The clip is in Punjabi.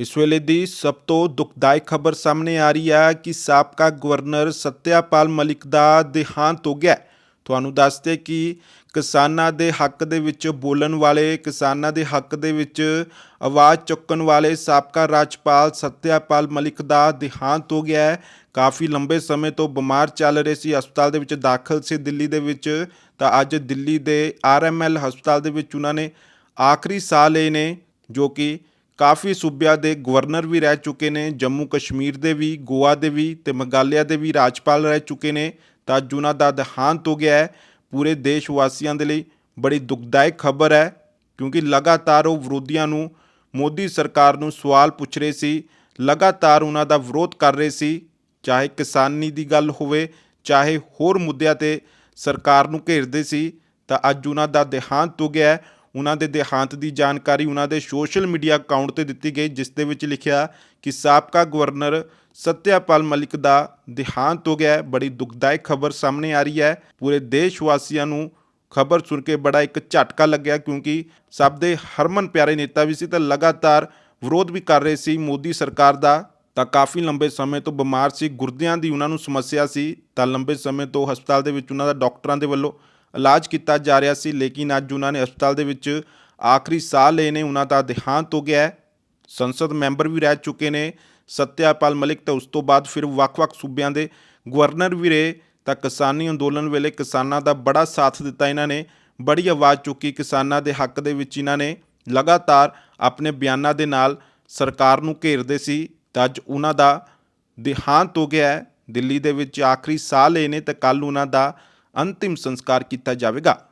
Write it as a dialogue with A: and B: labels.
A: ਇਸ ਵੇਲੇ ਦੀ ਸਭ ਤੋਂ ਦੁਖਦਾਇਕ ਖਬਰ ਸਾਹਮਣੇ ਆ ਰਹੀ ਹੈ ਕਿ ਸਾਬਕਾ ਗਵਰਨਰ ਸਤਿਆਪਾਲ ਮਲਿਕ ਦਾ ਦੇਹਾਂਤ ਹੋ ਗਿਆ ਤੁਹਾਨੂੰ ਦੱਸਦੇ ਕਿ ਕਿਸਾਨਾਂ ਦੇ ਹੱਕ ਦੇ ਵਿੱਚ ਬੋਲਣ ਵਾਲੇ, ਕਿਸਾਨਾਂ ਦੇ ਹੱਕ ਦੇ ਵਿੱਚ ਆਵਾਜ਼ ਚੁੱਕਣ ਵਾਲੇ ਸਾਬਕਾ ਰਾਜਪਾਲ ਸਤਿਆਪਾਲ ਮਲਿਕ ਦਾ ਦੇਹਾਂਤ ਹੋ ਗਿਆ ਹੈ। ਕਾਫੀ ਲੰਬੇ ਸਮੇਂ ਤੋਂ ਬਿਮਾਰ ਚੱਲ ਰਹੇ ਸੀ, ਹਸਪਤਾਲ ਦੇ ਵਿੱਚ ਦਾਖਲ ਸੀ ਦਿੱਲੀ ਦੇ ਵਿੱਚ। ਤਾਂ ਅੱਜ ਦਿੱਲੀ ਦੇ ਆਰਐਮਐਲ ਹਸਪਤਾਲ ਦੇ ਵਿੱਚ ਉਹਨਾਂ ਨੇ ਆਖਰੀ ਸਾਹ ਲਏ ਨੇ, ਜੋ ਕਿ ਕਾਫੀ ਸੂਬਿਆਂ ਦੇ ਗਵਰਨਰ ਵੀ ਰਹਿ ਚੁੱਕੇ ਨੇ, ਜੰਮੂ ਕਸ਼ਮੀਰ ਦੇ ਵੀ, ਗੋਆ ਦੇ ਵੀ ਤੇ ਮੇਘਾਲਿਆ ਦੇ ਵੀ ਰਾਜਪਾਲ ਰਹਿ ਚੁੱਕੇ ਨੇ। ਤਾਂ ਅੱਜ ਉਹਨਾਂ ਦਾ ਦੇਹਾਂਤ ਹੋ ਗਿਆ ਹੈ। ਪੂਰੇ ਦੇਸ਼ ਵਾਸੀਆਂ ਦੇ ਲਈ ਬੜੀ ਦੁਖਦਾਇਕ ਖਬਰ ਹੈ, ਕਿਉਂਕਿ ਲਗਾਤਾਰ ਉਹ ਵਿਰੋਧੀਆਂ ਨੂੰ, ਮੋਦੀ ਸਰਕਾਰ ਨੂੰ ਸਵਾਲ ਪੁੱਛ ਰਹੇ ਸੀ, ਲਗਾਤਾਰ ਉਹਨਾਂ ਦਾ ਵਿਰੋਧ ਕਰ ਰਹੇ ਸੀ। ਚਾਹੇ ਕਿਸਾਨੀ ਦੀ ਗੱਲ ਹੋਵੇ, ਚਾਹੇ ਹੋਰ ਮੁੱਦਿਆਂ ਤੇ ਸਰਕਾਰ ਨੂੰ ਘੇਰਦੇ ਸੀ, ਤਾਂ ਅੱਜ ਉਹਨਾਂ ਦਾ ਦੇਹਾਂਤ ਹੋ ਗਿਆ ਉਹਨਾਂ ਦੇ ਦੇਹਾਂਤ ਦੀ ਜਾਣਕਾਰੀ ਉਹਨਾਂ ਦੇ ਸੋਸ਼ਲ ਮੀਡੀਆ ਅਕਾਊਂਟ ਤੇ ਦਿੱਤੀ ਗਈ, ਜਿਸ ਦੇ ਵਿੱਚ ਲਿਖਿਆ ਕਿ ਸਾਬਕਾ ਗਵਰਨਰ ਸਤਿਆਪਾਲ ਮਲਿਕ ਦਾ ਦੇਹਾਂਤ ਹੋ ਗਿਆ ਹੈ। ਬੜੀ ਦੁਖਦਾਇਕ ਖਬਰ ਸਾਹਮਣੇ ਆ ਰਹੀ ਹੈ। ਪੂਰੇ ਦੇਸ਼ ਵਾਸੀਆਂ ਨੂੰ ਖਬਰ ਸੁਣ ਕੇ ਬੜਾ ਇੱਕ ਝਟਕਾ ਲੱਗਿਆ, ਕਿਉਂਕਿ ਸਭ ਦੇ ਹਰਮਨ ਪਿਆਰੇ ਨੇਤਾ ਵੀ ਸੀ ਤਾਂ ਲਗਾਤਾਰ ਵਿਰੋਧ ਵੀ ਕਰ ਰਹੇ ਸੀ। ਮੋਦੀ ਸਰਕਾਰ ਦਾ ਤਾਂ ਕਾਫੀ ਲੰਬੇ ਸਮੇਂ ਤੋਂ ਬਿਮਾਰ ਸੀ, ਗੁਰਦਿਆਂ ਦੀ ਉਹਨਾਂ ਨੂੰ ਸਮੱਸਿਆ ਸੀ, ਤਾਂ ਲੰਬੇ ਸਮੇਂ ਤੋਂ ਹਸਪਤਾਲ ਦੇ ਵਿੱਚ ਉਹਨਾਂ ਦਾ ਡਾਕਟਰਾਂ ਦੇ ਵੱਲੋਂ ਇਲਾਜ ਕੀਤਾ ਜਾ ਰਿਹਾ ਸੀ, ਲੇਕਿਨ ਅੱਜ ਉਹਨਾਂ ਨੇ ਹਸਪਤਾਲ ਦੇ ਵਿੱਚ ਆਖਰੀ ਸਾਹ ਲਏ ਨੇ। ਉਹਨਾਂ ਦਾ ਦੇਹਾਂਤ ਹੋ ਗਿਆ ਹੈ। ਸੰਸਦ ਮੈਂਬਰ ਵੀ ਰਹਿ ਚੁੱਕੇ ਨੇ। ਸਤਿਆਪਾਲ ਮਲਿਕ ਤੇ ਉਸ ਤੋਂ ਬਾਅਦ ਫਿਰ ਵੱਖ-ਵੱਖ ਸੂਬਿਆਂ ਦੇ ਗਵਰਨਰ ਵੀ ਰਹੇ। ਤਾਂ ਕਿਸਾਨੀ ਅੰਦੋਲਨ ਵੇਲੇ ਕਿਸਾਨਾਂ ਦਾ ਬੜਾ ਸਾਥ ਦਿੱਤਾ ਇਹਨਾਂ ਨੇ। ਬੜੀ ਆਵਾਜ਼ ਚੁੱਕੀ ਕਿਸਾਨਾਂ ਦੇ ਹੱਕ ਦੇ ਵਿੱਚ ਇਹਨਾਂ ਨੇ ਲਗਾਤਾਰ ਆਪਣੇ ਬਿਆਨਾਂ ਦੇ ਨਾਲ ਸਰਕਾਰ ਨੂੰ ਘੇਰਦੇ ਸੀ। ਤਾਂ ਅੱਜ ਉਹਨਾਂ ਦਾ ਦੇਹਾਂਤ ਹੋ ਗਿਆ ਹੈ। ਦਿੱਲੀ ਦੇ ਵਿੱਚ ਆਖਰੀ ਸਾਹ ਲਏ ਨੇ ਤੇ ਕੱਲ ਉਹਨਾਂ ਦਾ ਅੰਤਿਮ ਸੰਸਕਾਰ ਕੀਤਾ ਜਾਵੇਗਾ।